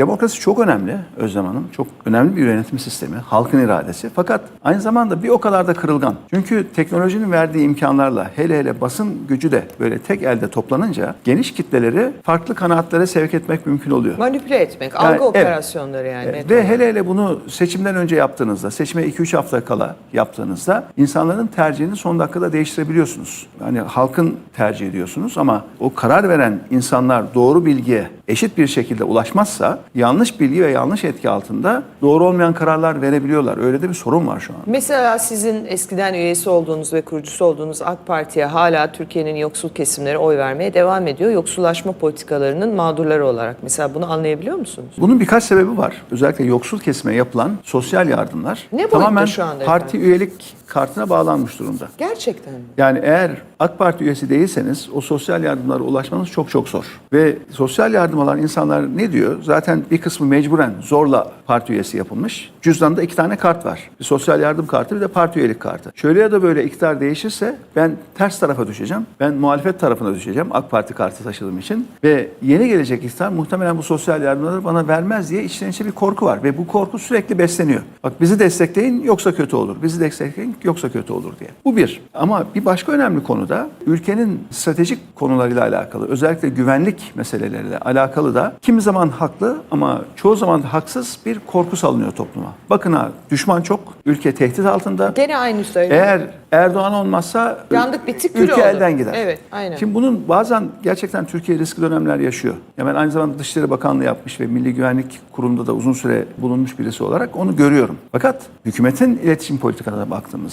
Demokrasi çok önemli Özlem Hanım. Çok önemli bir yönetim sistemi. Halkın iradesi. Fakat aynı zamanda bir o kadar da kırılgan. Çünkü teknolojinin verdiği imkanlarla hele hele basın gücü de böyle tek elde toplanınca geniş kitleleri farklı kanaatlere sevk etmek mümkün oluyor. Manipüle etmek, Yani, algı evet. operasyonları yani. Evet, Ve hele hele bunu seçimden önce yaptığınızda, seçime 2-3 hafta kala yaptığınızda insanların tercihini son dakikada değiştirebiliyorsunuz. Yani halkın tercih ediyorsunuz ama o karar veren insanlar doğru bilgiye eşit bir şekilde ulaşmazsa yanlış bilgi ve yanlış etki altında doğru olmayan kararlar verebiliyorlar. Öyle de bir sorun var şu an. Mesela sizin eskiden üyesi olduğunuz ve kurucusu olduğunuz AK Parti'ye hala Türkiye'nin yoksul kesimleri oy vermeye devam ediyor. Yoksullaşma politikalarının mağdurları olarak. Mesela bunu anlayabiliyor musunuz? Bunun birkaç sebebi var. Özellikle yoksul kesime yapılan sosyal yardımlar Ne tamamen şu anda parti efendim? üyelik kartına bağlanmış durumda. Gerçekten mi? Yani eğer AK Parti üyesi değilseniz o sosyal yardımlara ulaşmanız çok çok zor. Ve sosyal yardım alan insanlar ne diyor? Zaten bir kısmı mecburen zorla parti üyesi yapılmış. Cüzdanda iki tane kart var. Bir sosyal yardım kartı bir de parti üyelik kartı. Şöyle ya da böyle iktidar değişirse ben ters tarafa düşeceğim. Ben muhalefet tarafına düşeceğim AK Parti kartı taşıdığım için. Ve yeni gelecek iktidar muhtemelen bu sosyal yardımları bana vermez diye içten içe bir korku var. Ve bu korku sürekli besleniyor. Bak bizi destekleyin yoksa kötü olur. Bizi destekleyin yoksa kötü olur diye. Bu bir. Ama bir başka önemli konu da ülkenin stratejik konularıyla alakalı, özellikle güvenlik meseleleriyle alakalı da kimi zaman haklı ama çoğu zaman haksız bir korku salınıyor topluma. Bakın ha düşman çok, ülke tehdit altında. Gene aynı söyle. Eğer Erdoğan olmazsa Yandık bittik ülke oldu. elden gider. Evet, aynen. Şimdi bunun bazen gerçekten Türkiye riskli dönemler yaşıyor. Ya ben aynı zamanda Dışişleri Bakanlığı yapmış ve Milli Güvenlik Kurulu'nda da uzun süre bulunmuş birisi olarak onu görüyorum. Fakat hükümetin iletişim politikalarına baktığımızda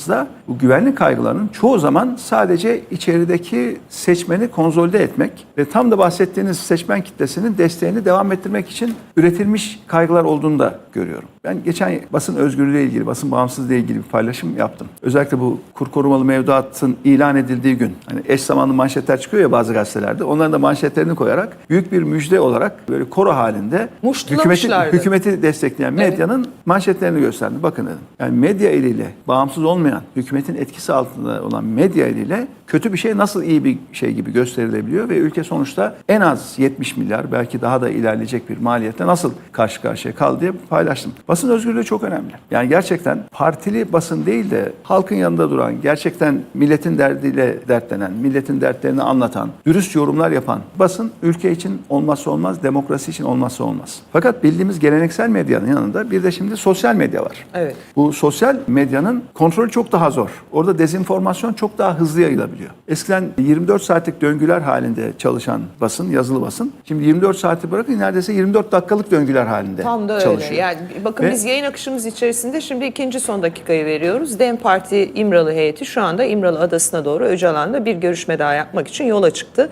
bu güvenlik kaygılarının çoğu zaman sadece içerideki seçmeni konsolide etmek ve tam da bahsettiğiniz seçmen kitlesinin desteğini devam ettirmek için üretilmiş kaygılar olduğunu da görüyorum. Ben geçen basın özgürlüğü ile ilgili, basın bağımsızlığı ile ilgili bir paylaşım yaptım. Özellikle bu kur korumalı mevduatın ilan edildiği gün hani eş zamanlı manşetler çıkıyor ya bazı gazetelerde. Onların da manşetlerini koyarak büyük bir müjde olarak böyle koro halinde hükümeti, hükümeti destekleyen medyanın manşetlerini gösterdi. Bakın dedim. Yani medya eliyle bağımsız olmayan, hükümetin etkisi altında olan medya eliyle kötü bir şey nasıl iyi bir şey gibi gösterilebiliyor ve ülke sonuçta en az 70 milyar belki daha da ilerleyecek bir maliyetle nasıl karşı karşıya kaldı diye paylaştım. Basın özgürlüğü çok önemli. Yani gerçekten partili basın değil de halkın yanında duran, gerçekten milletin derdiyle dertlenen, milletin dertlerini anlatan, dürüst yorumlar yapan basın ülke için olmazsa olmaz, demokrasi için olmazsa olmaz. Fakat bildiğimiz geleneksel medyanın yanında bir de şimdi sosyal medya var. Evet. Bu sosyal medyanın kontrolü çok daha zor. Orada dezenformasyon çok daha hızlı yayılabiliyor. Eskiden 24 saatlik döngüler halinde çalışan basın, yazılı basın, şimdi 24 saati bırakın neredeyse 24 dakikalık döngüler halinde Tam da öyle. çalışıyor. Yani bakın Ve- biz yayın akışımız içerisinde şimdi ikinci son dakikayı veriyoruz. DEM Parti İmralı heyeti şu anda İmralı Adası'na doğru Öcalan'da bir görüşme daha yapmak için yola çıktı.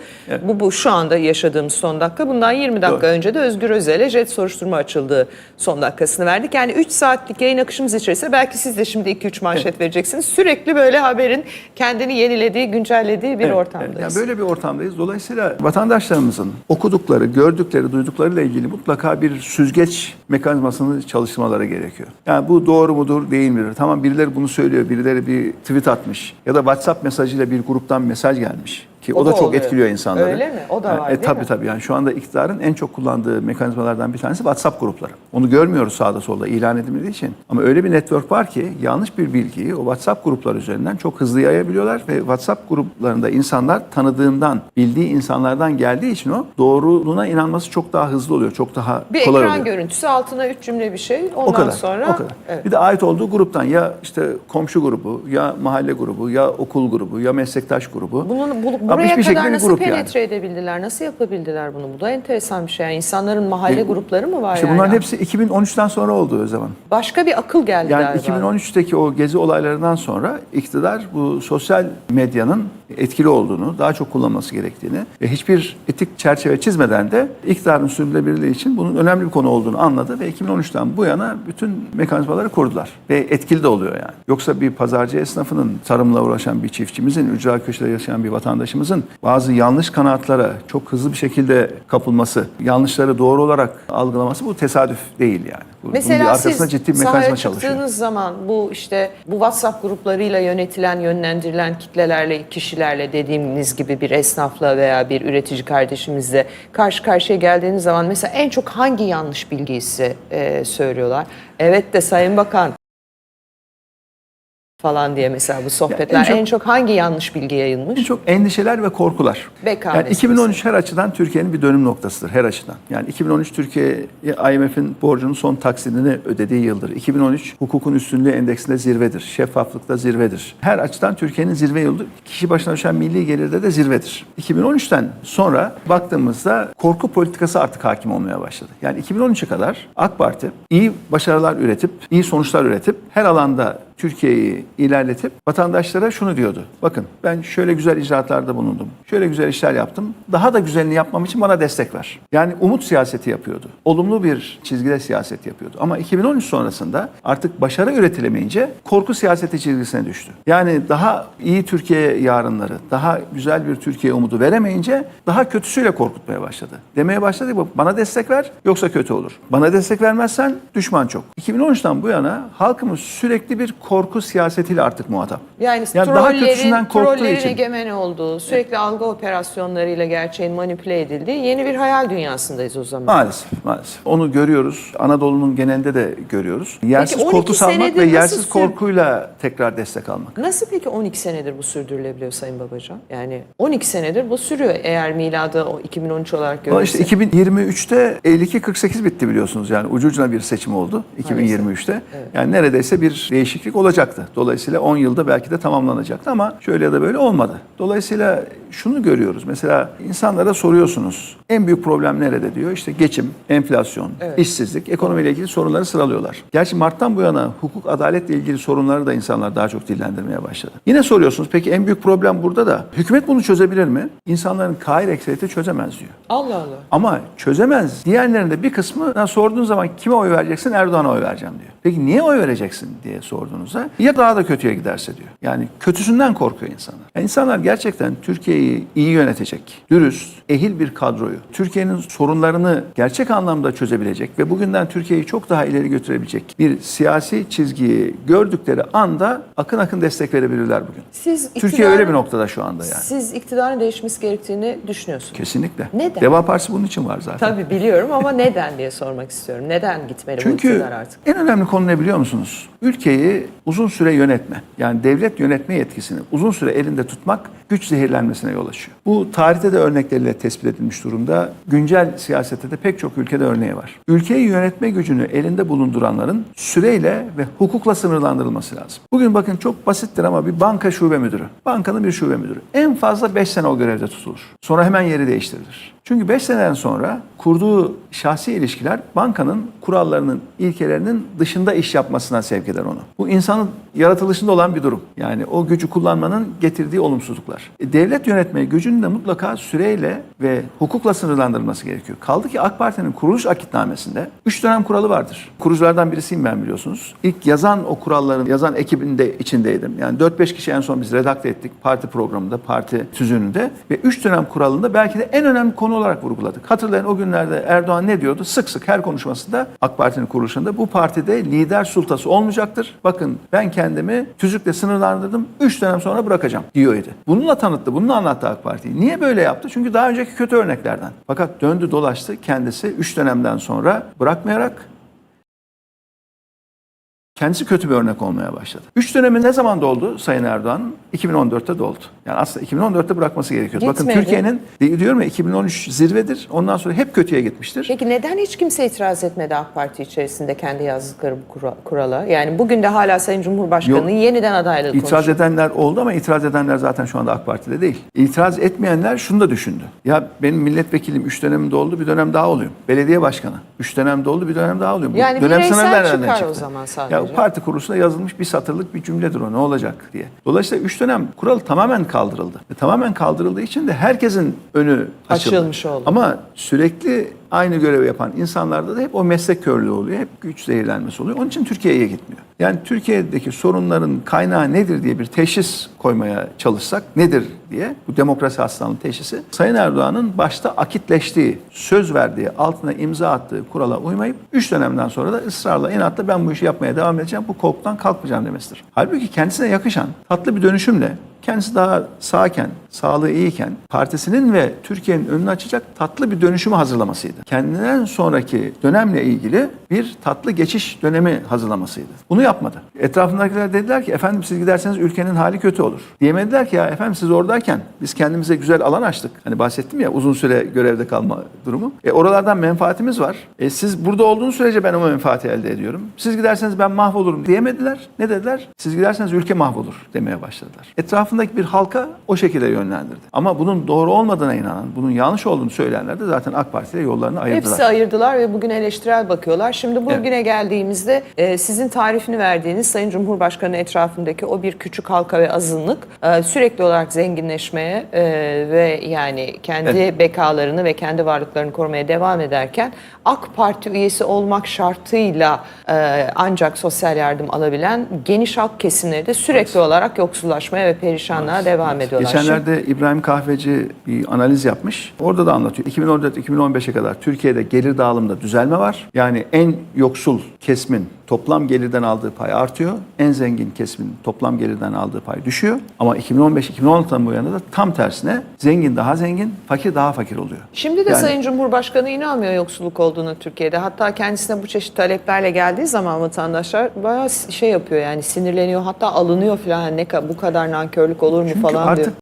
Bu, bu şu anda yaşadığımız son dakika. Bundan 20 dakika Doğru. önce de Özgür Özel'e jet soruşturma açıldığı son dakikasını verdik. Yani 3 saatlik yayın akışımız içerisinde belki siz de şimdi 2-3 manşet vereceksiniz. Sürekli böyle haberin kendini yenilediği, güncellediği bir Evet, ortamdayız. evet. Yani böyle bir ortamdayız. Dolayısıyla vatandaşlarımızın okudukları, gördükleri, duyduklarıyla ilgili mutlaka bir süzgeç mekanizmasını çalıştırmaları gerekiyor. Yani bu doğru mudur, değil midir? Tamam birileri bunu söylüyor, birileri bir tweet atmış ya da WhatsApp mesajıyla bir gruptan mesaj gelmiş. Ki o, O da, da çok oluyor. etkiliyor insanları. Öyle mi? O da Yani, var, e, değil tabii mi? tabii yani şu anda iktidarın en çok kullandığı mekanizmalardan bir tanesi WhatsApp grupları. Onu görmüyoruz sağda solda ilan edilmediği için. Ama öyle bir network var ki yanlış bir bilgiyi o WhatsApp grupları üzerinden çok hızlı yayabiliyorlar ve WhatsApp gruplarında insanlar tanıdığından, bildiği insanlardan geldiği için o doğruluğuna inanması çok daha hızlı oluyor. Çok daha bir kolay ekran oluyor. görüntüsü altına 3 cümle bir şey. Ondan O kadar. sonra o kadar. Evet. Bir de ait olduğu gruptan ya işte komşu grubu, ya mahalle grubu, ya okul grubu, ya meslektaş grubu. Bunun bu, Ama buraya şekilde kadar bir nasıl grup yani. penetre edebildiler? Nasıl yapabildiler bunu? Bu da enteresan bir şey. Yani insanların mahalle grupları mı var E, İşte yani? bunların hepsi 2013'ten sonra oldu o zaman. Başka bir akıl geldi Yani galiba. 2013'teki o gezi olaylarından sonra iktidar bu sosyal medyanın etkili olduğunu, daha çok kullanılması gerektiğini ve hiçbir etik çerçeve çizmeden de iktidarın sürdürülebilirliği için bunun önemli bir konu olduğunu anladı ve 2013'ten bu yana bütün mekanizmaları kurdular. Ve etkili de oluyor yani. Yoksa bir pazarcı esnafının, tarımla uğraşan bir çiftçimizin, ücra köşede yaşayan bir vatandaşımızın bazı yanlış kanatlara çok hızlı bir şekilde kapılması, yanlışları doğru olarak algılaması bu tesadüf değil yani. Bunun Mesela arkasında siz ciddi bir sahaya mekanizma çalışıyor. çıktığınız zaman bu işte bu WhatsApp gruplarıyla yönetilen, yönlendirilen kitlelerle, kişilerle dediğimiz gibi bir esnafla veya bir üretici kardeşimizle karşı karşıya geldiğiniz zaman mesela en çok hangi yanlış bilgiyi size e, söylüyorlar? Evet de Sayın Bakan falan diye mesela bu sohbetler en çok- en çok hangi yanlış bilgi yayılmış? En çok endişeler ve korkular. BKM'si Yani 2013 her açıdan Türkiye'nin bir dönüm noktasıdır her açıdan. Yani 2013 Türkiye IMF'in borcunun son taksidini ödediği yıldır. 2013 hukukun üstünlüğü endeksinde zirvedir. Şeffaflıkta zirvedir. Her açıdan Türkiye'nin zirve yılıdır. Kişi başına düşen milli gelirde de zirvedir. 2013'ten sonra baktığımızda korku politikası artık hakim olmaya başladı. Yani 2013'e kadar AK Parti iyi başarılar üretip, iyi sonuçlar üretip her alanda Türkiye'yi ilerletip vatandaşlara şunu diyordu. Bakın ben şöyle güzel icraatlarda bulundum. Şöyle güzel işler yaptım. Daha da güzelini yapmam için bana destek ver. Yani umut siyaseti yapıyordu. Olumlu bir çizgide siyaset yapıyordu. Ama 2013 sonrasında artık başarı üretilemeyince korku siyaseti çizgisine düştü. Yani daha iyi Türkiye yarınları, daha güzel bir Türkiye umudu veremeyince daha kötüsüyle korkutmaya başladı. Demeye başladı ki bana destek ver yoksa kötü olur. Bana destek vermezsen düşman çok. 2013'ten bu yana halkımız sürekli bir korku siyasetiyle artık muhatap. Yani, Yani daha kötüsünden korktuğu için. egemen olduğu, sürekli algı operasyonlarıyla gerçeğin manipüle edildiği yeni bir hayal dünyasındayız o zaman. Maalesef, maalesef. Onu görüyoruz. Anadolu'nun genelinde de görüyoruz. Yersiz 12 korku salmak ve yersiz sür- korkuyla tekrar destek almak. Nasıl peki 12 senedir bu sürdürülebiliyor Sayın Babacan? Yani 12 senedir bu sürüyor eğer miladı o 2013 olarak Ama görürse. işte 2023'te 52-48 bitti biliyorsunuz yani ucu ucuna bir seçim oldu 2023'te. Yani neredeyse bir değişiklik olacaktı. Dolayısıyla 10 yılda belki de tamamlanacaktı ama şöyle ya da böyle olmadı. Dolayısıyla şunu görüyoruz. Mesela insanlara soruyorsunuz. En büyük problem nerede diyor? İşte geçim, enflasyon, işsizlik, ekonomiyle ilgili sorunları sıralıyorlar. Gerçi Mart'tan bu yana hukuk, adaletle ilgili sorunları da insanlar daha çok dillendirmeye başladı. Yine soruyorsunuz peki en büyük problem burada da hükümet bunu çözebilir mi? İnsanların kahir ekseriyeti çözemez diyor. Allah Allah. Ama çözemez. Diğerlerinin de bir kısmı sorduğun zaman kime oy vereceksin? Erdoğan'a oy vereceğim diyor. Peki niye oy vereceksin diye sorduğunuzda ya daha da kötüye giderse diyor. Yani kötüsünden korkuyor insanlar. Yani insanlar gerçekten Türkiye'yi iyi yönetecek, dürüst, ehil bir kadroyu, Türkiye'nin sorunlarını gerçek anlamda çözebilecek ve bugünden Türkiye'yi çok daha ileri götürebilecek bir siyasi çizgiyi gördükleri anda akın akın destek verebilirler bugün. Siz Türkiye öyle bir noktada şu anda yani. Siz iktidarın değişmesi gerektiğini düşünüyorsunuz. Kesinlikle. Neden? Deva Partisi bunun için var zaten. Tabii biliyorum ama neden diye sormak istiyorum. Neden gitmeli bu Çünkü iktidar artık? en önemli konu ne biliyor musunuz? Ülkeyi uzun süre yönetme. Yani devlet yönetme yetkisini uzun süre elinde tutmak güç zehirlenmesine yol açıyor. Bu tarihte de örnekleriyle tespit edilmiş durumda. Güncel siyasette de pek çok ülkede örneği var. Ülkeyi yönetme gücünü elinde bulunduranların süreyle ve hukukla sınırlandırılması lazım. Bugün bakın çok basittir ama bir banka şube müdürü, bankanın bir şube müdürü en fazla 5 sene o görevde tutulur. Sonra hemen yeri değiştirilir. Çünkü 5 seneden sonra kurduğu şahsi ilişkiler bankanın kurallarının, ilkelerinin dışında iş yapmasına sevk eder onu. Bu insanın yaratılışında olan bir durum. Yani o gücü kullanmanın getirdiği olumsuzluklar. E, devlet yönetme gücünün de mutlaka süreyle ve hukukla sınırlandırılması gerekiyor. Kaldı ki AK Parti'nin kuruluş akitnamesinde 3 dönem kuralı vardır. Kuruculardan birisiyim ben biliyorsunuz. İlk yazan o kuralların, yazan ekibin de içindeydim. Yani 4-5 kişi en son biz redakte ettik parti programında, parti tüzüğünde ve 3 dönem kuralında belki de en önemli konu olarak vurguladık. Hatırlayın o günlerde Erdoğan ne diyordu? Sık sık her konuşmasında AK Parti'nin kuruluşunda bu partide lider sultası olmayacaktır. Bakın ben kendimi tüzükle sınırlandırdım. 3 dönem sonra bırakacağım diyordu. Bununla tanıttı, bununla anlattı AK Parti'yi. Niye böyle yaptı? Çünkü daha önceki kötü örneklerden. Fakat döndü dolaştı kendisi 3 dönemden sonra bırakmayarak Kendisi kötü bir örnek olmaya başladı. Üç dönemi ne zaman doldu Sayın Erdoğan? 2014'te doldu. Yani aslında 2014'te bırakması gerekiyordu. Bakın Gitmedi. Türkiye'nin diyorum ya 2013 zirvedir. Ondan sonra hep kötüye gitmiştir. Peki neden hiç kimse itiraz etmedi AK Parti içerisinde kendi yazdıkları bu kura- kurala? Yani bugün de hala Sayın Cumhurbaşkanı'nın yeniden adaylığı İtiraz konuşuyor. edenler oldu ama itiraz edenler zaten şu anda AK Parti'de değil. İtiraz etmeyenler şunu da düşündü. Ya benim milletvekilim 3 dönem doldu bir dönem daha olayım. Belediye başkanı 3 dönem doldu bir dönem daha olayım. Bu Yani dönem bireysel çıkar o çıktı? zaman sadece. Ya o parti kuruluşunda yazılmış bir satırlık bir cümledir o ne olacak diye. Dolayısıyla 3 dönem kuralı tamamen kaldırıldı. Ve tamamen kaldırıldığı için de herkesin önü açıldı. Açılmış oldu. Ama sürekli aynı görevi yapan insanlarda da hep o meslek körlüğü oluyor. Hep güç zehirlenmesi oluyor. Onun için Türkiye'ye gitmiyor. Yani Türkiye'deki sorunların kaynağı nedir diye bir teşhis koymaya çalışsak nedir diye bu demokrasi hastalığının teşhisi Sayın Erdoğan'ın başta akitleştiği, söz verdiği, altına imza attığı kurala uymayıp 3 dönemden sonra da ısrarla inatla ben bu işi yapmaya devam edeceğim, bu koltuktan kalkmayacağım demesidir. Halbuki kendisine yakışan tatlı bir dönüşümle kendisi daha sağken, sağlığı iyiyken partisinin ve Türkiye'nin önünü açacak tatlı bir dönüşümü hazırlamasıydı. Kendinden sonraki dönemle ilgili bir tatlı geçiş dönemi hazırlamasıydı. Bunu yapmadı. Etrafındakiler dediler ki efendim siz giderseniz ülkenin hali kötü olur. Diyemediler ki ya efendim siz oradayken biz kendimize güzel alan açtık. Hani bahsettim ya uzun süre görevde kalma durumu. E oralardan menfaatimiz var. E siz burada olduğunuz sürece ben o menfaati elde ediyorum. Siz giderseniz ben mahvolurum diyemediler. Ne dediler? Siz giderseniz ülke mahvolur demeye başladılar. Etrafındaki bir halka o şekilde yönlendirdi. Ama bunun doğru olmadığına inanan, bunun yanlış olduğunu söyleyenler de zaten AK Parti'yle yollarını ayırdılar. Hepsi ayırdılar ve bugün eleştirel bakıyorlar. Şimdi bugüne Evet. geldiğimizde e, sizin tarifini verdiğiniz Sayın Cumhurbaşkanı etrafındaki o bir küçük halka ve azınlık e, sürekli olarak zenginleşmeye e, ve yani kendi bekalarını ve kendi varlıklarını korumaya devam ederken AK Parti üyesi olmak şartıyla e, ancak sosyal yardım alabilen geniş halk kesimleri de sürekli olarak yoksullaşmaya ve perişanlığa devam ediyorlar. Şimdi- Geçenlerde İbrahim Kahveci bir analiz yapmış. Orada da anlatıyor. 2014-2015'e kadar Türkiye'de gelir dağılımında düzelme var. Yani en yoksul kesimin toplam gelirden aldığı pay artıyor. En zengin kesimin toplam gelirden aldığı pay düşüyor. Ama 2015-2016'dan bu yana da tam tersine zengin daha zengin, fakir daha fakir oluyor. Şimdi de Yani- Sayın Cumhurbaşkanı inanmıyor yoksulluk olduğunu Türkiye'de. Hatta kendisine bu çeşit taleplerle geldiği zaman vatandaşlar bayağı şey yapıyor yani sinirleniyor hatta alınıyor falan ne ka- bu kadar nankörlük olur mu falan artık diyor.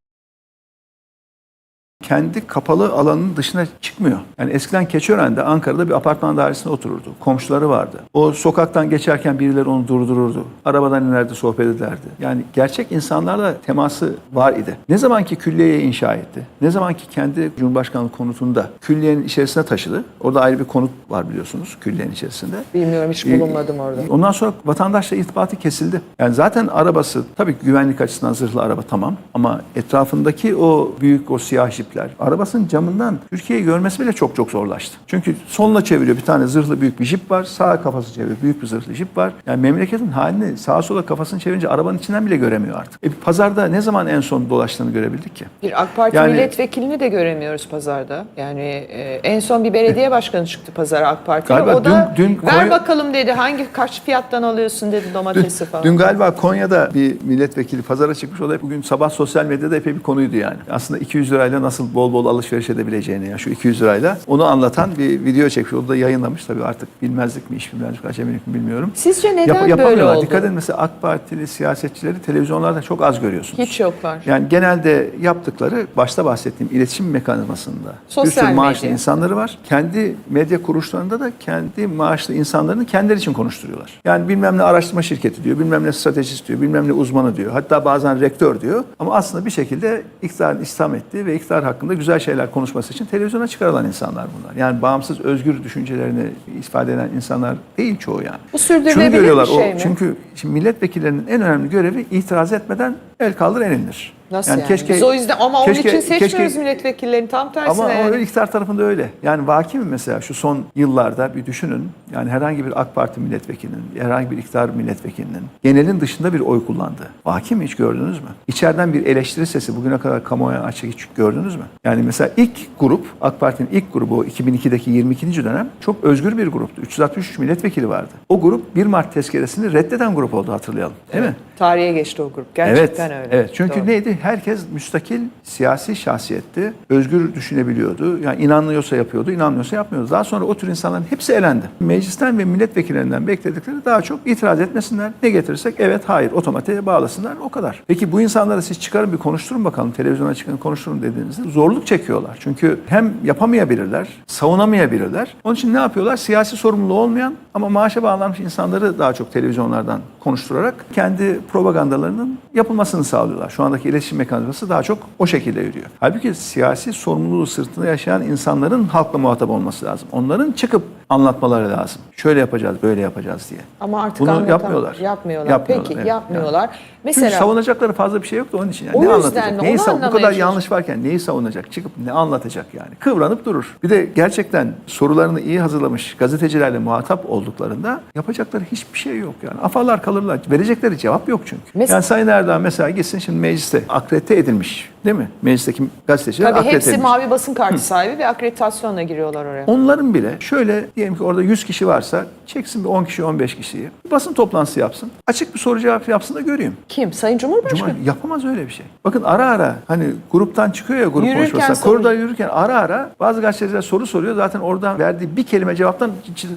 Kendi kapalı alanının dışına çıkmıyor. Yani eskiden Keçiören'de Ankara'da bir apartman dairesinde otururdu. Komşuları vardı. O sokaktan geçerken birileri onu durdururdu. Arabadan inerdi sohbet ederdi. Yani gerçek insanlarla teması var idi. Ne zaman ki külliyeyi inşa etti, ne zaman ki kendi Cumhurbaşkanlığı konutunda külliyenin içerisine taşıdı. Orada ayrı bir konut var biliyorsunuz külliyenin içerisinde. Bilmiyorum hiç bulunmadım orada. Ondan sonra vatandaşla irtibatı kesildi. Yani zaten arabası tabii güvenlik açısından zırhlı araba tamam ama etrafındaki o büyük o siyah jipler arabasının camından Türkiye'yi görmesi bile çok çok zorlaştı. Çünkü soluna çeviriyor bir tane zırhlı büyük bir jip var. Sağa kafası çeviriyor büyük bir zırhlı jip var. Yani memleketin halini sağa sola kafasını çevirince arabanın içinden bile göremiyor artık. E pazarda ne zaman en son dolaştığını görebildik ki? Bir AK Parti Yani- milletvekilini de göremiyoruz pazarda. Yani e, en son bir belediye başkanı çıktı pazara AK Parti'ye. O da dün- dün ver Konya- bakalım dedi hangi kaç fiyattan alıyorsun dedi domatesi falan. Dün galiba Konya'da bir milletvekili pazara çıkmış. O da bugün sabah sosyal medyada epey bir konuydu yani. Aslında 200 lirayla nasıl bol bol alışveriş edebileceğini ya şu 200 lirayla onu anlatan bir video çekmiş. O da yayınlamış tabii artık bilmezlik mi, iş bilmezlik, acemilik mi bilmiyorum. Sizce neden Yap- böyle oldu? Dikkat edin mesela AK Partili siyasetçileri televizyonlarda çok az görüyorsunuz. Hiç yoklar. Yani genelde yaptıkları başta bahsettiğim iletişim mekanizmasında Sosyal bir sürü maaşlı medya. insanları var. Kendi medya kuruluşlarında da kendi maaşlı insanlarını kendileri için konuşturuyorlar. Yani bilmem ne araştırma şirketi diyor, bilmem ne stratejist diyor, bilmem ne uzmanı diyor. Hatta bazen rektör diyor. Ama aslında bir şekilde iktidarın istihdam ettiği ve iktidar hakkında güzel şeyler konuşması için televizyona çıkarılan insanlar bunlar. Yani bağımsız, özgür düşüncelerini ifade eden insanlar değil çoğu yani. Bu sürdürülebilir bir şey o, mi? Çünkü şimdi milletvekillerinin en önemli görevi itiraz etmeden el kaldır el indir. Nasıl yani? Biz o yüzden ama onun için seçmiyoruz milletvekillerini tam tersine. ama yani. o iktidar tarafında öyle. Yani vaki mi mesela şu son yıllarda bir düşünün. Yani herhangi bir AK Parti milletvekilinin, herhangi bir iktidar milletvekilinin genelin dışında bir oy kullandı. Vaki mi hiç gördünüz mü? İçeriden bir eleştiri sesi bugüne kadar kamuoya açık hiç gördünüz mü? Yani mesela ilk grup, AK Parti'nin ilk grubu o 2002'deki 22. dönem çok özgür bir gruptu. 363 milletvekili vardı. O grup 1 Mart tezkeresini reddeden grup oldu hatırlayalım. Değil mi? Tarihe geçti o grup. Gerçekten evet, öyle. Evet. Çünkü Doğru. neydi? Herkes müstakil siyasi şahsiyetti. Özgür düşünebiliyordu. Yani inanıyorsa yapıyordu, inanmıyorsa yapmıyordu. Daha sonra o tür insanların hepsi elendi. Meclisten ve milletvekillerinden bekledikleri daha çok itiraz etmesinler. Ne getirirsek evet, hayır otomatiğe bağlasınlar. O kadar. Peki bu insanları siz çıkarın bir konuşturun bakalım. Televizyona çıkın konuşturun dediğinizde zorluk çekiyorlar. Çünkü hem yapamayabilirler, savunamayabilirler. Onun için ne yapıyorlar? Siyasi sorumluluğu olmayan ama maaşa bağlanmış insanları daha çok televizyonlardan konuşturarak kendi propagandalarının yapılmasını sağlıyorlar. Şu andaki iletişim mekanizması daha çok o şekilde yürüyor. Halbuki siyasi sorumluluğu sırtında yaşayan insanların halkla muhatap olması lazım. Onların çıkıp anlatmaları lazım. Şöyle yapacağız, böyle yapacağız diye. Ama artık Bunu yapmıyorlar. Yapmıyorlar. Yapmıyorlar, Peki evet. yapmıyorlar. Çünkü Mesela savunacakları fazla bir şey yok da onun için. Yani. O ne yüzden anlatacak? Neyi onu sav- bu kadar yanlış varken neyi savunacak? Çıkıp ne anlatacak yani? Kıvranıp durur. Bir de gerçekten sorularını iyi hazırlamış gazetecilerle muhatap olduklarında yapacakları hiçbir şey yok yani. Afalar kalırlar. Verecekleri cevap yok çünkü. Mes- yani Sayın Erdoğan mesela gitsin şimdi mecliste akredite edilmiş değil mi? Meclisteki gazeteciler tabii akredite hepsi edilmiş. mavi basın kartı sahibi ve akreditasyonla giriyorlar oraya. Onların bile şöyle diyelim ki orada 100 kişi varsa çeksin bir 10 kişi 15 kişiyi. Basın toplantısı yapsın. Açık bir soru cevap yapsın da göreyim. Kim? Sayın Cumhurbaşkanı. Cuma yapamaz öyle bir şey. Bakın ara ara hani gruptan çıkıyor ya grup Yürürken konuşması. soru- Koridorda yürürken ara ara bazı gazeteciler soru soruyor. Zaten oradan verdiği bir kelime cevaptan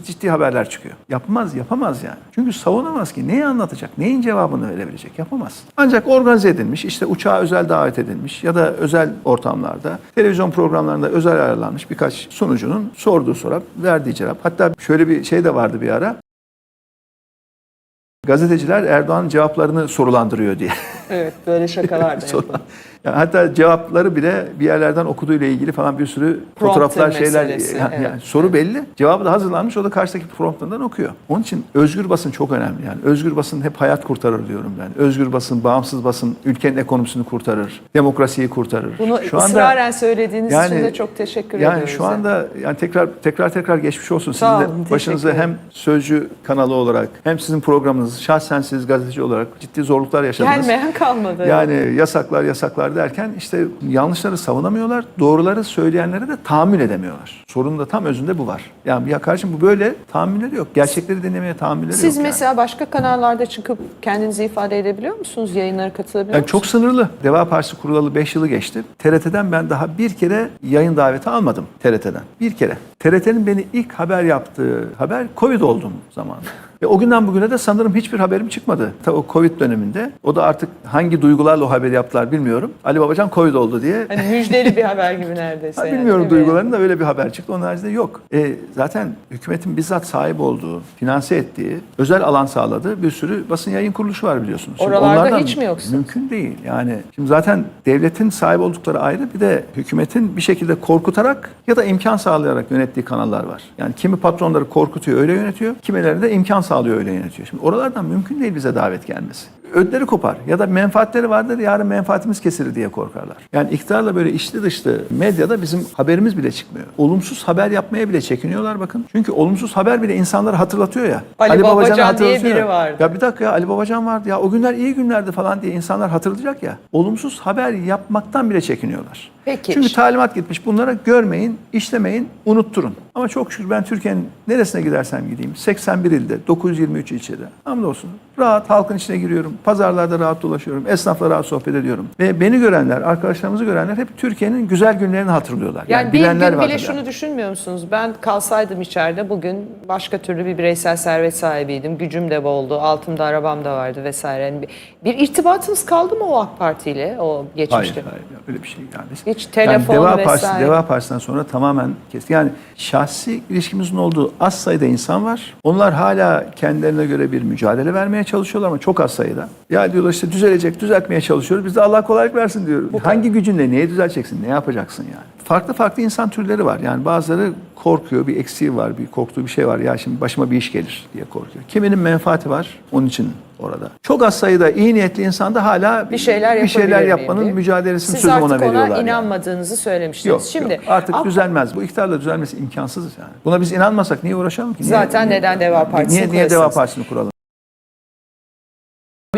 ciddi haberler çıkıyor. Yapmaz, yapamaz yani. Çünkü savunamaz ki. Neyi anlatacak? Neyin cevabını verebilecek? Yapamaz. Ancak organize edilmiş, işte uçağa özel davet edilmiş ya da özel ortamlarda, televizyon programlarında özel ayarlanmış birkaç sunucunun sorduğu soru, verdiği cevap. Hatta şöyle bir şey de vardı bir ara. Gazeteciler Erdoğan'ın cevaplarını sorulandırıyor diye. Evet böyle şakalar da yapıyor. Yani hatta cevapları bile bir yerlerden okuduğuyla ilgili falan bir sürü Prompter fotoğraflar şeyler meselesi, yani, evet. yani soru belli. Cevabı da hazırlanmış o da karşıdaki prompterdan okuyor. Onun için özgür basın çok önemli yani. Özgür basın hep hayat kurtarır diyorum ben. Özgür basın, bağımsız basın ülkenin ekonomisini kurtarır. Demokrasiyi kurtarır. Bunu ısraren söylediğiniz için de çok teşekkür yani ediyoruz. şu anda yani tekrar tekrar tekrar geçmiş olsun. Sağ Sizin olun, de başınıza hem sözcü kanalı olarak hem sizin programınız şahsen siz gazeteci olarak ciddi zorluklar yaşadınız. Gelmeyen kalmadı. Yani yasaklar yasaklar derken işte yanlışları savunamıyorlar, doğruları söyleyenlere de tahammül edemiyorlar. Sorunun da tam özünde bu var. Yani ya kardeşim bu böyle tahammülleri yok. Gerçekleri dinlemeye tahammülleri Siz yok. yani. mesela başka kanallarda çıkıp kendinizi ifade edebiliyor musunuz? Yayınlara katılabiliyor Yani musunuz? çok sınırlı. Deva Partisi kurulalı 5 yılı geçti. TRT'den ben daha bir kere yayın daveti almadım TRT'den. Bir kere. TRT'nin beni ilk haber yaptığı haber Covid oldum zamanında. Ve o günden bugüne de sanırım hiçbir haberim çıkmadı. Ta o Covid döneminde. O da artık hangi duygularla o haberi yaptılar bilmiyorum. Ali Babacan Covid oldu diye Hani müjdeli bir haber gibi neredeyse. Ha, yani, bilmiyorum değil mi? duygularını da öyle bir haber çıktı. Onun haricinde yok. E, zaten hükümetin bizzat sahip olduğu, finanse ettiği, özel alan sağladığı bir sürü basın yayın kuruluşu var biliyorsunuz. Şimdi Oralarda hiç mi yoksunuz? Mümkün değil. Yani şimdi zaten devletin sahip oldukları ayrı bir de hükümetin bir şekilde korkutarak ya da imkan sağlayarak yönettiği kanallar var. Yani kimi patronları korkutuyor öyle yönetiyor, kimileri de imkan sağlıyor öyle yönetiyor. Şimdi oralardan mümkün değil bize davet gelmesi. Ödleri kopar ya da menfaatleri vardır yarın menfaatimiz kesilir diye korkarlar. Yani iktidarla böyle içli dışlı medyada bizim haberimiz bile çıkmıyor. Olumsuz haber yapmaya bile çekiniyorlar bakın. Çünkü olumsuz haber bile insanları hatırlatıyor ya. Ali Babacan'ı Babacan diye hatırlatıyor biri vardı. Ya bir dakika ya Ali Babacan vardı ya o günler iyi günlerdi falan diye insanlar hatırlayacak ya. Olumsuz haber yapmaktan bile çekiniyorlar. Peki. Çünkü talimat gitmiş bunlara görmeyin, işlemeyin, unutturun. Ama çok şükür ben Türkiye'nin neresine gidersem gideyim 81 ilde, 923 ilçede. Hamdolsun rahat halkın içine giriyorum. Pazarlarda rahat dolaşıyorum. Esnafla rahat sohbet ediyorum. Ve beni görenler, arkadaşlarımızı görenler hep Türkiye'nin güzel günlerini hatırlıyorlar. Yani, bir bilenler gün bile şunu yani. düşünmüyor musunuz? Ben kalsaydım içeride bugün başka türlü bir bireysel servet sahibiydim. Gücüm de boldu. Altımda arabam da vardı vesaire. Yani bir, bir irtibatınız kaldı mı o AK Parti ile o geçmişte? Hayır, hayır. Öyle bir şey yani. Hiç telefon yani Deva vesaire. Partisi, Deva Partisi'nden sonra tamamen kesti. Yani şahsi ilişkimizin olduğu az sayıda insan var. Onlar hala kendilerine göre bir mücadele vermeye çalışıyorlar ama çok az sayıda. Ya diyorlar işte düzelecek, düzeltmeye çalışıyoruz. Biz de Allah kolaylık versin diyoruz. Hangi gücünle neyi düzelteceksin, ne yapacaksın yani? Farklı farklı insan türleri var. Yani bazıları korkuyor, bir eksiği var, bir korktuğu bir şey var. Ya şimdi başıma bir iş gelir diye korkuyor. Kiminin menfaati var, onun için orada. Çok az sayıda iyi niyetli insan da hala bir şeyler, bir şeyler yapmanın diye. mücadelesini Siz sözü artık ona ona veriyorlar. yani. inanmadığınızı söylemiştiniz. Yok, Şimdi yok. artık AK- düzelmez. Bu iktidarla düzelmesi imkansız yani. Buna biz inanmasak niye uğraşalım ki? Niye- Zaten neden Deva Partisi'ni Niye, niye Deva? Partisi'ni kuralım?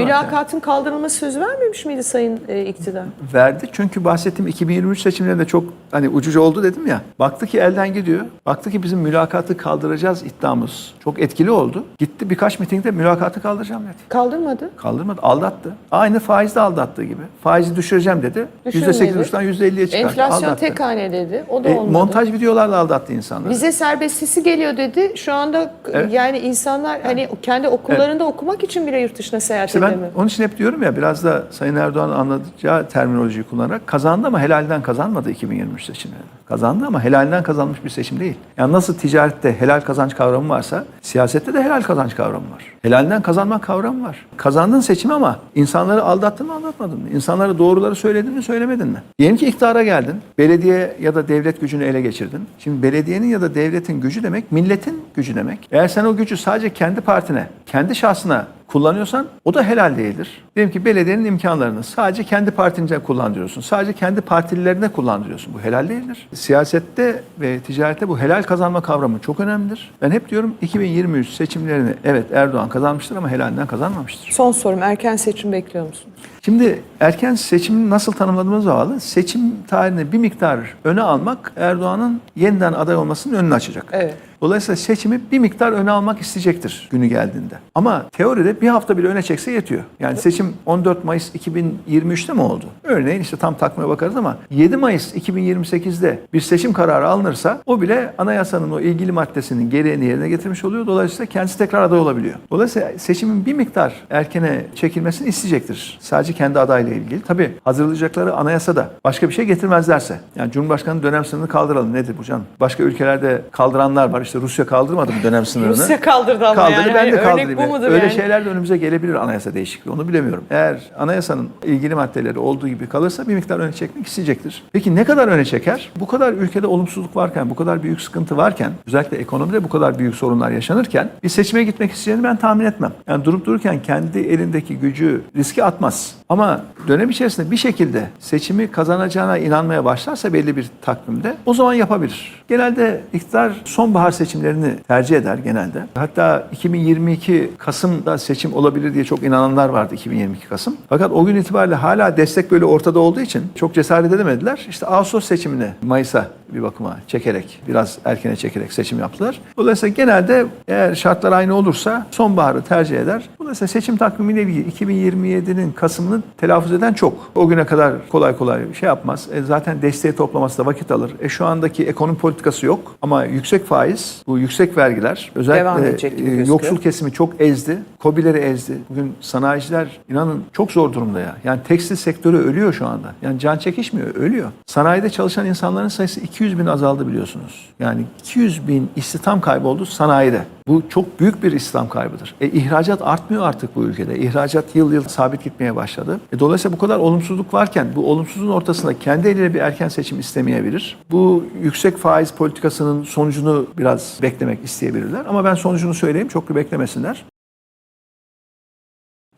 Mülakatın kaldırılması söz vermemiş miydi Sayın e, iktidar? Verdi çünkü bahsettiğim 2023 seçimlerinde çok hani ucucu oldu dedim ya. Baktı ki elden gidiyor. Baktı ki bizim mülakatı kaldıracağız iddiamız çok etkili oldu. Gitti birkaç mitingde mülakatı kaldıracağım dedi. Kaldırmadı. Kaldırmadı, aldattı. Aynı faizde aldattığı gibi. Faizi düşüreceğim dedi. Düşürmedi. %8'den %50'ye çıkarttı. Enflasyon aldattı. tek hane dedi. O da E, olmadı. montaj videolarla aldattı insanları. Vize serbestisi geliyor dedi. Şu anda Evet. yani insanlar hani kendi okullarında okumak için bile yurt dışına seyahat İşte ben mi? onun için hep diyorum ya biraz da Sayın Erdoğan'ın anlatacağı terminolojiyi kullanarak kazandı ama helalinden kazanmadı 2023 seçimlerini. Kazandı ama helalinden kazanmış bir seçim değil. Yani nasıl ticarette helal kazanç kavramı varsa siyasette de helal kazanç kavramı var. Helalinden kazanmak kavramı var. Kazandın seçimi ama insanları aldattın mı aldatmadın mı? İnsanlara doğruları söyledin mi söylemedin mi? Diyelim ki iktidara geldin. Belediye ya da devlet gücünü ele geçirdin. Şimdi belediyenin ya da devletin gücü demek milletin gücü demek. Eğer sen o gücü sadece kendi partine, kendi şahsına kullanıyorsan o da helal değildir. Diyelim ki belediyenin imkanlarını sadece kendi partince kullandırıyorsun. Sadece kendi partililerine kullandırıyorsun. Bu helal değildir. Siyasette ve ticarette bu helal kazanma kavramı çok önemlidir. Ben hep diyorum 2023 seçimlerini evet Erdoğan kazanmıştır ama helalinden kazanmamıştır. Son sorum erken seçim bekliyor musunuz? Şimdi erken seçimi nasıl tanımladığımız bağlı. Seçim tarihini bir miktar öne almak Erdoğan'ın yeniden aday olmasının önünü açacak. Evet. Dolayısıyla seçimi bir miktar öne almak isteyecektir günü geldiğinde. Ama teoride bir hafta bile öne çekse yetiyor. Yani seçim 14 Mayıs 2023'te mi oldu? Örneğin işte tam takmaya bakarız ama 7 Mayıs 2028'de bir seçim kararı alınırsa o bile anayasanın o ilgili maddesinin gereğini yerine getirmiş oluyor. Dolayısıyla kendisi tekrar aday olabiliyor. Dolayısıyla seçimin bir miktar erkene çekilmesini isteyecektir. Sadece kendi adayla ilgili. Tabii hazırlayacakları anayasada başka bir şey getirmezlerse. Yani Cumhurbaşkanı dönem sınırını kaldıralım. Nedir bu canım? Başka ülkelerde kaldıranlar var. İşte Rusya kaldırmadı mı dönem sınırını? Rusya kaldırdı ama Kaldırdı yani. ben de kaldırayım. Örnek bu mudur Öyle yani? şeyler de önümüze gelebilir anayasa değişikliği. Onu bilemiyorum. Eğer anayasanın ilgili maddeleri olduğu gibi kalırsa bir miktar öne çekmek isteyecektir. Peki ne kadar öne çeker? Bu kadar ülkede olumsuzluk varken, bu kadar büyük sıkıntı varken, özellikle ekonomide bu kadar büyük sorunlar yaşanırken bir seçime gitmek isteyeni ben tahmin etmem. Yani durup dururken kendi elindeki gücü riske atmaz. Ama dönem içerisinde bir şekilde seçimi kazanacağına inanmaya başlarsa belli bir takvimde o zaman yapabilir. Genelde iktidar sonbahar seçimlerini tercih eder genelde. Hatta 2022 Kasım'da seçim olabilir diye çok inananlar vardı 2022 Kasım. Fakat o gün itibariyle hala destek böyle ortada olduğu için çok cesaret edemediler. İşte Ağustos seçimini Mayıs'a bir bakıma çekerek, biraz erkene çekerek seçim yaptılar. Dolayısıyla genelde eğer şartlar aynı olursa sonbaharı tercih eder. Dolayısıyla seçim takvimiyle ilgili 2027'nin Kasım'ını telaffuz eden çok. O güne kadar kolay kolay şey yapmaz. E zaten desteği toplaması da vakit alır. E şu andaki ekonomi politikası yok ama yüksek faiz, bu yüksek vergiler özellikle e, yoksul kesimi çok ezdi. Kobileri ezdi. Bugün sanayiciler inanın çok zor durumda ya. Yani tekstil sektörü ölüyor şu anda. Yani can çekişmiyor, ölüyor. Sanayide çalışan insanların sayısı 200 bin azaldı biliyorsunuz. Yani 200 bin istihdam kaybı oldu sanayide. Bu çok büyük bir istihdam kaybıdır. E, ihracat artmıyor artık bu ülkede. İhracat yıl yıl sabit gitmeye başladı. E, dolayısıyla bu kadar olumsuzluk varken bu olumsuzluğun ortasında kendi eliyle bir erken seçim istemeyebilir. Bu yüksek faiz politikasının sonucunu biraz beklemek isteyebilirler. Ama ben sonucunu söyleyeyim çok da beklemesinler.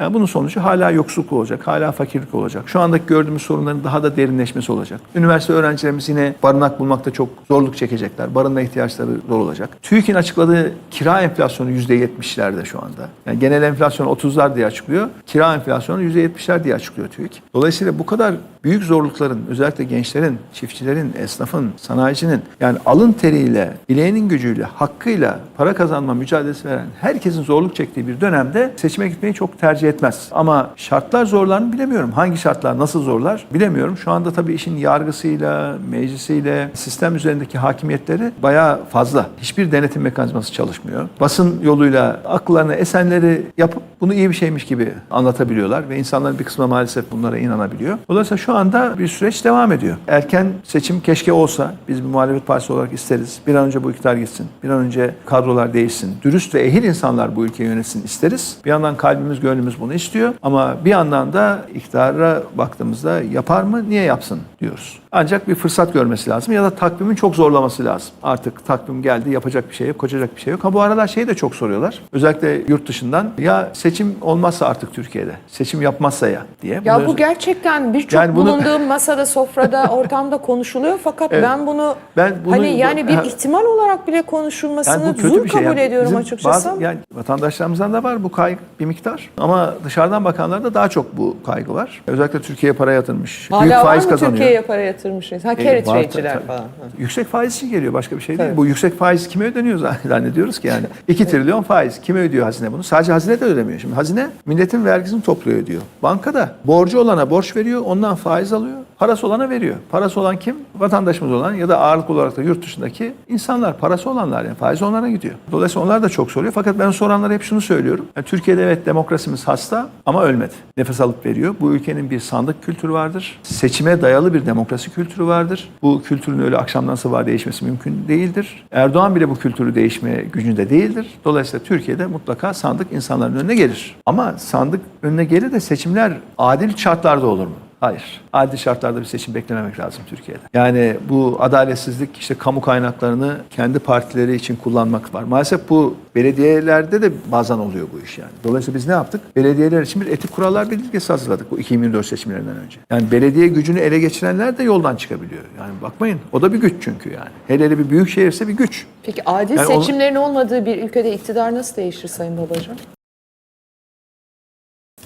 Yani bunun sonucu hala yoksulluk olacak, hala fakirlik olacak. Şu andaki gördüğümüz sorunların daha da derinleşmesi olacak. Üniversite öğrencilerimiz yine barınak bulmakta çok zorluk çekecekler. Barınma ihtiyaçları zor olacak. TÜİK'in açıkladığı kira enflasyonu %70'lerde şu anda. Yani genel enflasyon 30'lar diye açıklıyor. Kira enflasyonu %70'ler diye açıklıyor TÜİK. Dolayısıyla bu kadar büyük zorlukların özellikle gençlerin, çiftçilerin, esnafın, sanayicinin yani alın teriyle, bileğinin gücüyle, hakkıyla para kazanma mücadelesi veren herkesin zorluk çektiği bir dönemde seçime gitmeyi çok tercih etmez. Ama şartlar zorlar mı bilemiyorum. Hangi şartlar nasıl zorlar bilemiyorum. Şu anda tabii işin yargısıyla, meclisiyle, sistem üzerindeki hakimiyetleri bayağı fazla. Hiçbir denetim mekanizması çalışmıyor. Basın yoluyla akıllarına esenleri yapıp bunu iyi bir şeymiş gibi anlatabiliyorlar ve insanların bir kısmı maalesef bunlara inanabiliyor. Dolayısıyla şu anda bir süreç devam ediyor. Erken seçim keşke olsa. Biz bir muhalefet partisi olarak isteriz. Bir an önce bu iktidar gitsin. Bir an önce kadrolar değişsin. Dürüst ve ehil insanlar bu ülkeyi yönetsin isteriz. Bir yandan kalbimiz, gönlümüz bunu istiyor. Ama bir yandan da iktidara baktığımızda yapar mı, niye yapsın diyoruz. Ancak bir fırsat görmesi lazım ya da takvimin çok zorlaması lazım. Artık takvim geldi, yapacak bir şey yok, koçacak bir şey yok. Ha bu aralar şeyi de çok soruyorlar. Özellikle yurt dışından ya seçim olmazsa artık Türkiye'de, seçim yapmazsa ya diye. Ya bu gerçekten birçok Yani bunu- bulunduğum masada, sofrada, ortamda konuşuluyor fakat Evet. ben bunu, Ben bunu- hani yani bir ihtimal olarak bile konuşulmasını Yani bir şey. kabul Yani ediyorum bizim açıkçası. Bazı, yani vatandaşlarımızdan da var bu kaygı bir miktar. Ama dışarıdan bakanlarda daha çok bu kaygı var. Özellikle Türkiye'ye para yatırmış. büyük Hala var faiz kazanıyor. Türkiye'ye para yatırmışız? Ha E, var kereçeyciler tabii. falan. Ha. Yüksek faiz için geliyor başka bir şey değil. Tabii. Bu yüksek faiz kime ödeniyor zannediyoruz ki yani. 2 trilyon faiz. Kime ödüyor hazine bunu? Sadece hazine de ödemiyor. Şimdi hazine milletin vergisini topluyor ödüyor. Bankada borcu olana borç veriyor ondan faiz alıyor. Parası olana veriyor. Parası olan kim? Vatandaşımız olan ya da ağırlık olarak da yurt dışındaki insanlar. Parası olanlar yani faiz onlara gidiyor. Dolayısıyla onlar da çok soruyor. Fakat ben soranlara hep şunu söylüyorum. Yani Türkiye'de evet demokrasimiz hasta ama ölmedi. Nefes alıp veriyor. Bu ülkenin bir sandık kültürü vardır. Seçime dayalı bir demokrasi kültürü vardır. Bu kültürün öyle akşamdan sabaha değişmesi mümkün değildir. Erdoğan bile bu kültürü değişmeye gücünde değildir. Dolayısıyla Türkiye'de mutlaka sandık insanların önüne gelir. Ama sandık önüne gelir de seçimler adil şartlarda olur mu? Hayır. Adil şartlarda bir seçim beklememek lazım Türkiye'de. Yani bu adaletsizlik işte kamu kaynaklarını kendi partileri için kullanmak var. Maalesef bu belediyelerde de bazen oluyor bu iş yani. Dolayısıyla biz ne yaptık? Belediyeler için bir etik kurallar bildirgesi hazırladık bu 2024 seçimlerinden önce. Yani belediye gücünü ele geçirenler de yoldan çıkabiliyor. Yani bakmayın o da bir güç çünkü yani. Hele hele bir büyük şehirse bir güç. Peki adil Yani onu- seçimlerin olmadığı bir ülkede iktidar nasıl değişir Sayın Babacan?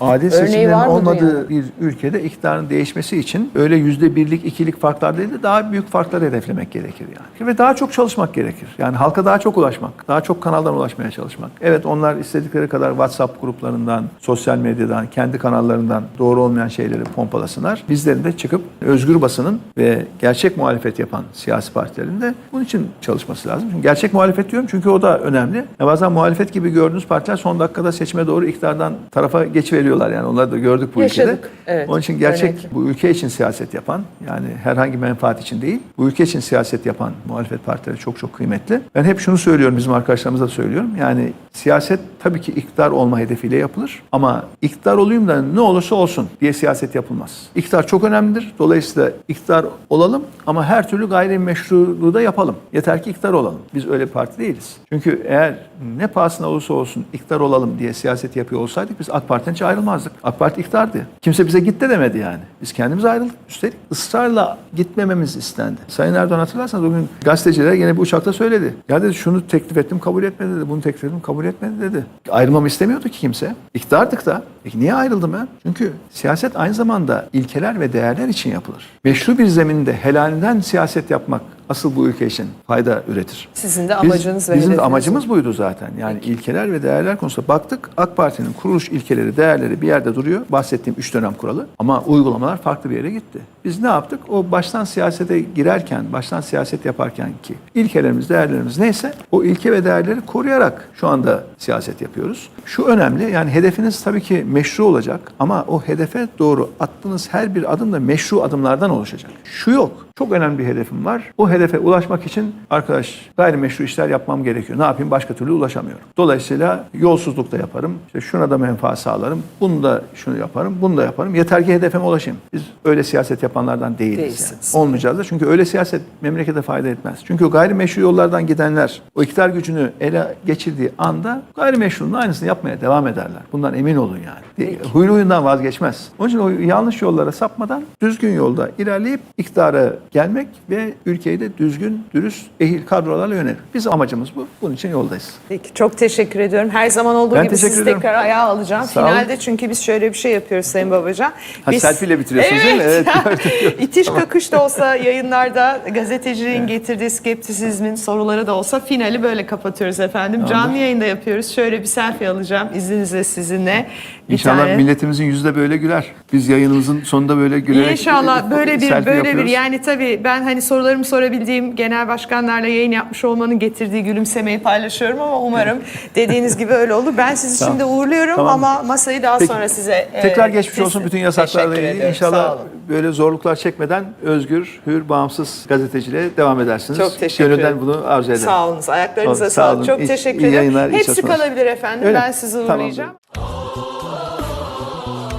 Adil Örneği seçimlerin var mı olmadığı bir ülkede iktidarın değişmesi için öyle yüzde birlik, ikilik farklar değil de daha büyük farklar hedeflemek gerekir yani. Ve daha çok çalışmak gerekir. Yani halka daha çok ulaşmak, daha çok kanaldan ulaşmaya çalışmak. Evet onlar istedikleri kadar WhatsApp gruplarından, sosyal medyadan, kendi kanallarından doğru olmayan şeyleri pompalasınlar. Bizlerin de çıkıp özgür basının ve gerçek muhalefet yapan siyasi partilerin de bunun için çalışması lazım. Çünkü gerçek muhalefet diyorum çünkü o da önemli. Ya bazen muhalefet gibi gördüğünüz partiler son dakikada seçime doğru iktidardan tarafa geçiveriyorlar yani. Onları da gördük bu Yaşadık, ülkede. evet. Onun için gerçek Örnek. bu ülke için siyaset yapan yani herhangi menfaat için değil, bu ülke için siyaset yapan muhalefet partileri çok çok kıymetli. Ben hep şunu söylüyorum bizim arkadaşlarımıza da söylüyorum. Yani siyaset tabii ki iktidar olma hedefiyle yapılır ama iktidar olayım da ne olursa olsun diye siyaset yapılmaz. İktidar çok önemlidir. Dolayısıyla iktidar olalım ama her türlü gayrimeşruluğu da yapalım. Yeter ki iktidar olalım. Biz öyle parti değiliz. Çünkü eğer ne pahasına olursa olsun iktidar olalım diye siyaset yapıyor olsaydık biz AK Parti'den hiç ayrılmazdık. AK Parti iktidardı. Kimse bize git de demedi yani. Biz kendimiz ayrıldık. Üstelik ısrarla gitmememiz istendi. Sayın Erdoğan hatırlarsanız o gün gazetecilere yine bu uçakta söyledi. Ya dedi şunu teklif ettim kabul etmedi dedi. Bunu teklif ettim kabul etmedi dedi. Ayrılmamı istemiyordu ki kimse. İktidardık da. Peki niye ayrıldım ben? Çünkü siyaset aynı zamanda ilkeler ve değerler için yapılır. Meşru bir zeminde helalinden siyaset yapmak asıl bu ülke için fayda üretir. Sizin de Biz- amacınız ve Bizim de amacımız buydu zaten. Yani ilkeler ve değerler konusunda baktık AK Parti'nin kuruluş ilkeleri, değerleri bir yerde duruyor. Bahsettiğim üç dönem kuralı. Ama uygulamalar farklı bir yere gitti. Biz ne yaptık? O baştan siyasete girerken, baştan siyaset yaparken ki ilkelerimiz, değerlerimiz neyse o ilke ve değerleri koruyarak şu anda siyaset yapıyoruz. Şu önemli yani hedefiniz tabii ki meşru olacak ama o hedefe doğru attığınız her bir adım da meşru adımlardan oluşacak. Şu yok. Çok önemli bir hedefim var. O hedefe ulaşmak için arkadaş gayrimeşru işler yapmam gerekiyor. Ne yapayım? Başka türlü ulaşamıyorum. Dolayısıyla yolsuzluk da yaparım. İşte şuna da menfaat sağlarım. Bunu da şunu yaparım. Bunu da yaparım. Yeter ki hedefime ulaşayım. Biz öyle siyaset yapanlardan değiliz. Değilsiniz. Yani. Olmayacağız da. Çünkü öyle siyaset memlekete fayda etmez. Çünkü o gayrimeşru yollardan gidenler o iktidar gücünü ele geçirdiği anda gayrimeşrunun aynısını yapmaya devam ederler. Bundan emin olun yani. Huylu huyundan vazgeçmez. Onun için o yanlış yollara sapmadan düzgün yolda ilerleyip iktidara gelmek ve ülkeyi de düzgün, dürüst, ehil kadrolarla yönelik. Bizim amacımız bu. Bunun için yoldayız. Peki çok teşekkür ediyorum. Her zaman olduğu Ben gibi sizi ederim. tekrar ayağa alacağım. Sağ olun. Çünkü biz şöyle bir şey yapıyoruz Sayın Babacan. Ha, Biz- selfie ile bitiriyorsunuz değil mi? Evet. Evet, İtiş kakış da olsa yayınlarda gazeteciliğin getirdiği skeptisizmin soruları da olsa finali böyle kapatıyoruz efendim. Canlı yayında yapıyoruz. Şöyle bir selfie alacağım izninizle sizinle. Bir İnşallah tane. milletimizin yüzü de böyle güler. Biz yayınımızın sonunda böyle gülerek İnşallah böyle bir böyle bir yapıyoruz. yani tabii ben hani sorularımı sorabildiğim genel başkanlarla yayın yapmış olmanın getirdiği gülümsemeyi paylaşıyorum ama umarım dediğiniz gibi öyle olur. Ben sizi Tamam. şimdi uğurluyorum Tamam. ama masayı daha Peki. sonra size e, Tekrar geçmiş olsun bütün yasaklarla ilgili. ediyorum. İnşallah böyle zorluklar çekmeden özgür, hür, bağımsız gazeteciliğe devam edersiniz. Çok teşekkür Gönülden ederim. bunu arzu ederim. Sağ olunuz. Ayaklarınıza Sağ sağlık. olun. Çok İyi- teşekkür ederim. Hepsi kalabilir efendim. Öyle Ben sizi Tamam. uğurlayacağım.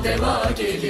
Deva gelir